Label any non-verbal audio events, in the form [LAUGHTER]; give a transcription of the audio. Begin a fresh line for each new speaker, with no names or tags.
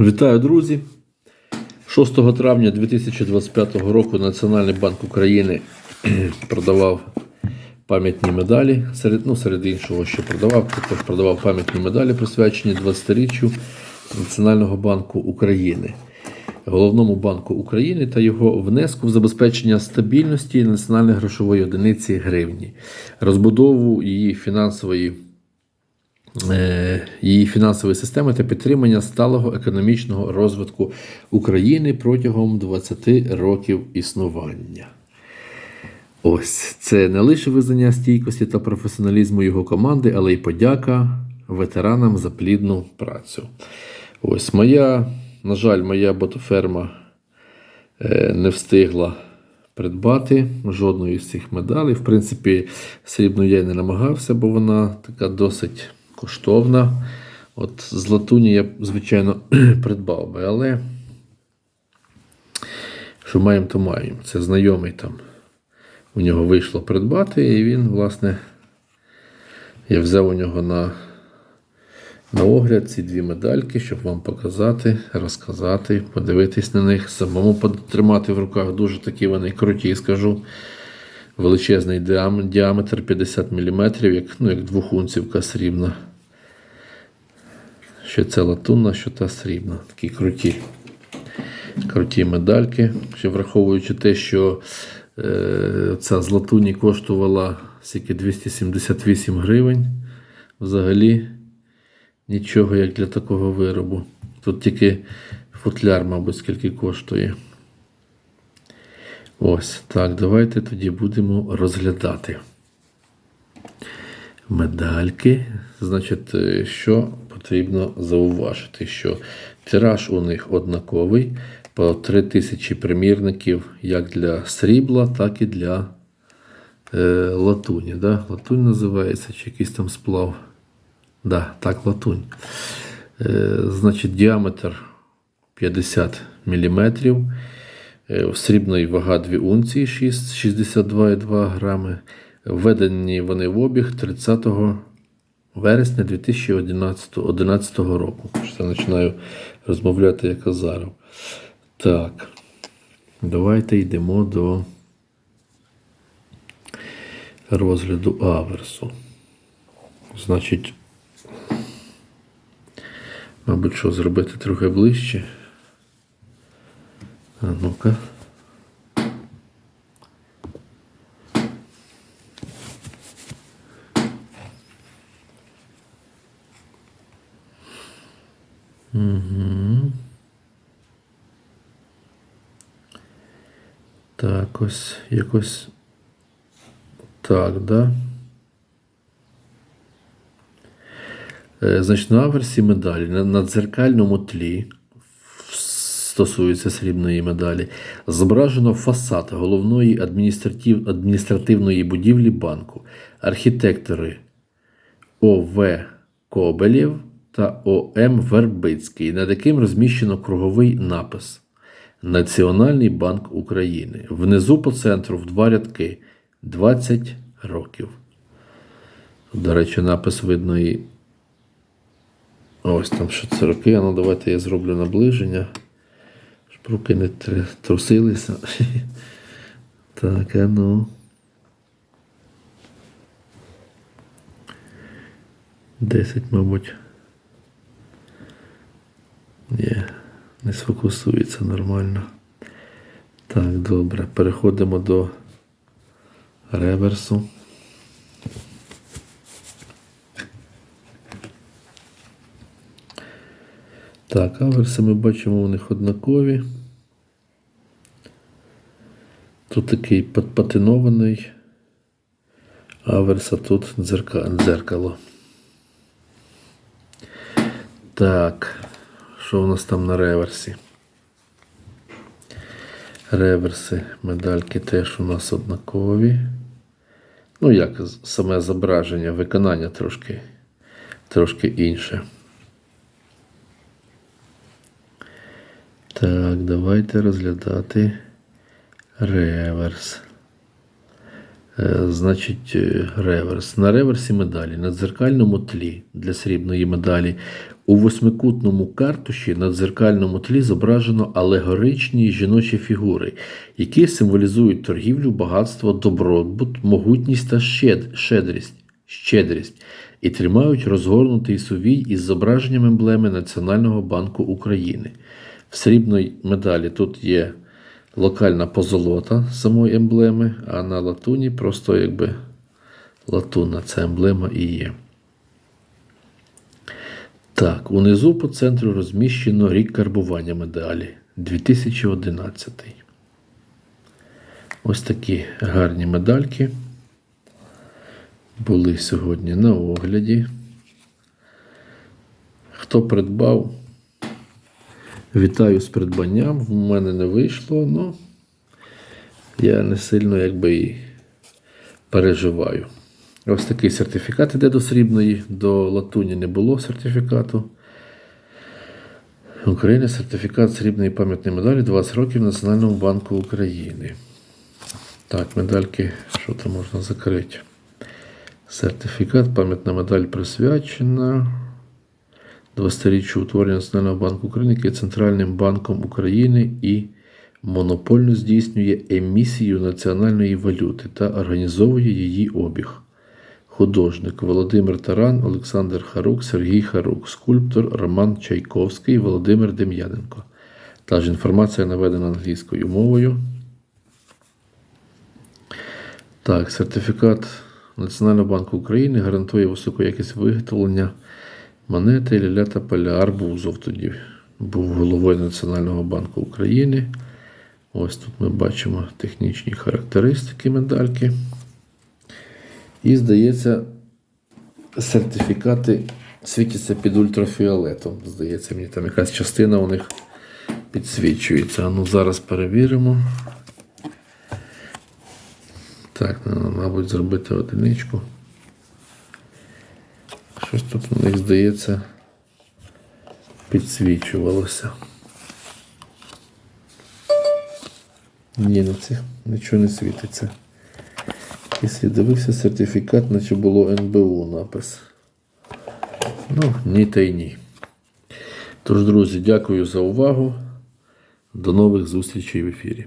Вітаю, друзі! 6 травня 2025 року Національний банк України [CLEARS THROAT] продавав пам'ятні медалі. Серед, ну, серед іншого, що продавав, також продавав пам'ятні медалі, присвячені 20-річчю Національного банку України, головному банку України та його внеску в забезпечення стабільності національної грошової одиниці гривні, розбудову її фінансової її фінансової системи та підтримання сталого економічного розвитку України протягом 20 років існування. Ось це не лише визнання стійкості та професіоналізму його команди, але й подяка ветеранам за плідну працю. Ось моя, на жаль, моя ботоферма е, не встигла придбати жодної з цих медалей. В принципі, срібну я й не намагався, бо вона така досить коштовна. От з латуні я звичайно, [CLEARS THROAT] придбав би, але що маємо, то маємо. Це знайомий там. У нього вийшло придбати, і він, власне, я взяв у нього на, на огляд ці дві медальки, щоб вам показати, розказати, подивитись на них, самому потримати в руках. Дуже такі вони круті, скажу. Величезний діаметр 50 мм, як, ну, як двохунцівка срібна. Що це латунна, що та срібна. Такі круті. Круті медальки. Ще враховуючи те, що е, ця з латуні коштувала скільки 278 гривень. Взагалі нічого як для такого виробу. Тут тільки футляр, мабуть, скільки коштує. Ось так, давайте тоді будемо розглядати. Медальки. Значить, е, що потрібно зауважити, що тираж у них однаковий по 3000 примірників як для срібла, так і для е, латуні. Да? Латунь називається, чи якийсь там сплав. Да, так, латунь. Е, значить, діаметр 50 мм. В срібної вага 2 унції 6, 62,2 грами. Введені вони в обіг 30 вересня 2011 11 року. Що я починаю розмовляти як Азаров. Так, давайте йдемо до розгляду аверсу. Значить, мабуть, що зробити трохи ближче. А ну-ка. Так, ось якось. Так, да. Е, Значить, на аверсі медалі на дзеркальному тлі стосується срібної медалі, зображено фасад головної адміністратив, адміністративної будівлі банку, архітектори О.В. Кобелєв та О.М. Вербицький, над яким розміщено круговий напис Національний банк України. Внизу по центру в два рядки 20 років. До речі, напис видно і. Ось там що це роки. Ну давайте я зроблю наближення. Щоб руки не трусилися. [LAUGHS] Так, а ну. Десять, мабуть. Ні, не сфокусується нормально. Так, добре. Переходимо до реверсу. Так, аверси ми бачимо у них однакові. Тут такий пат- патинований аверс, а тут дзерка, дзеркало. Так, що у нас там на реверсі? Реверси, медальки теж у нас однакові. Ну, як саме зображення, виконання трошки, трошки інше. Так, давайте розглядати реверс. Е, Значить, е, реверс. На реверсі медалі на дзеркальному тлі для срібної медалі у восьмикутному картуші на дзеркальному тлі зображено алегоричні жіночі фігури, які символізують торгівлю, багатство, добробут, могутність та щед- щедрість, щедрість і тримають розгорнутий сувій із зображенням емблеми Національного банку України. В срібної медалі тут є локальна позолота самої емблеми, а на латуні просто якби латунна ця емблема і є. Так, унизу по центру розміщено рік карбування медалі 2011. Ось такі гарні медальки були сьогодні на огляді. Хто придбав, вітаю з придбанням. В мене не вийшло, ну я не сильно якби і переживаю. Ось такий сертифікат іде до срібної, до латуні не було сертифікату. Україна сертифікат срібної пам'ятної медалі 20 років Національному банку України. Так, медальки, що там можна закрити? Сертифікат, пам'ятна медаль присвячена 20-річчю утворення Національного банку України, який є Центральним банком України і монопольно здійснює емісію національної валюти та організовує її обіг. Художник Володимир Таран, Олександр Харук, Сергій Харук, скульптор Роман Чайковський, Володимир Дем'яненко. Та ж інформація наведена англійською мовою. Так, сертифікат Національного банку України гарантує високу якість виготовлення монети Ілля та Поля тоді був головою Національного банку України. Ось тут ми бачимо технічні характеристики медальки. І, здається, сертифікати світяться під ультрафіолетом. Здається, мені там якась частина у них підсвічується. Ну зараз перевіримо. Так, мабуть, зробити одиничку. Щось тут у них, здається, підсвічувалося. Ні, на цих нічого не світиться. Якщо дивився сертифікат, наче було НБУ напис. Ну, ні та й ні. Тож, друзі, дякую за увагу. До нових зустрічей в ефірі.